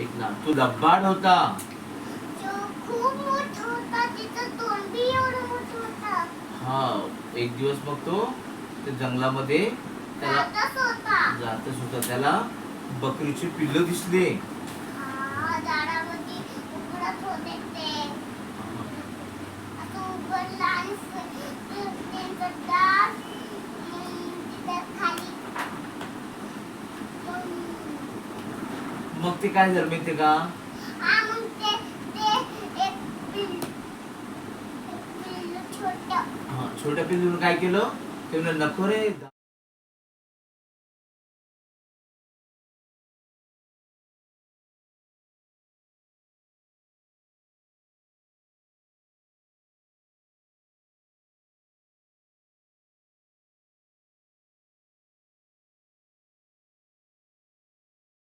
एक ना तो लबाड होता. तो खूप मोठा होता तिचं तोंड बी एवढं मोठं होतं. हा एक दिवस मग तो त्या जंगलामध्ये त्याला जातच होता. त्याला बकरीचे पिल्ल दिसले. मग मग ते काय झालं माहितीये का हा मग ते ते एक पिल्लू एक पिल्लू छोटं हा, छोट्या पिल्लून काय केलं ते म्हणलं नको रे